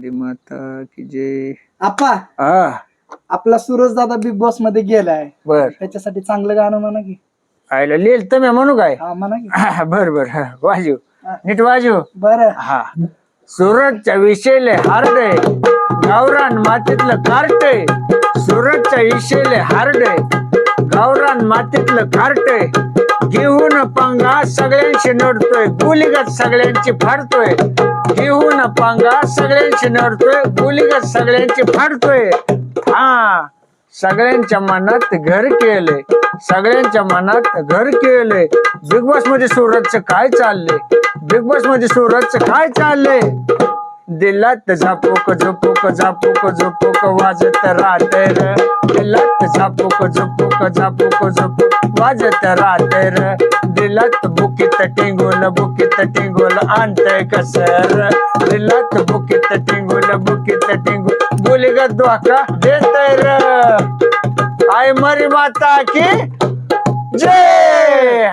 मरी माता की जय आप्पा! हा आपला सूरज दादा बिग बॉसमध्ये गेलाय. बर. त्याच्यासाठी चांगलं गाणं म्हणा की. आयला लिहिल तर मी म्हणू काय? हा म्हणा की. बर बर. हा, वाजू नीट वाजू बर. हा. सुरतच्या विषयले हार्ड. आहे गावरान मातीतलं कार्ट सुरतच्या विषयले हार्ड. गावरान मातीतलं कार्ट घेऊन पंगा सगळ्यांशी नडतोय. गुलीगत सगळ्यांची फाडतोय. घेऊन पांगा सगळ्यांशी नडतोय गुलीगत सगळ्यांची फाडतोय. हा सगळ्यांच्या मनात घर केले सगळ्यांच्या मनात घर केलंय. बिग बॉसमध्ये सुरतचं काय चाललंय? बिग बॉसमध्ये सुरतचं काय चाललंय? दिलात झापोक झोपूक झापोक झोपूक वाजत राहते र. झापूक झोपूक झापूक झोपूक. वाजत राहते दिलत बुकीत टिंगुल बुकीत टिंगुल आणतय कसर. दिलत बुकीत टिंगुल बुकीत टिंगुल. बोली ग धोका देतय र. आय मरी माता की जय!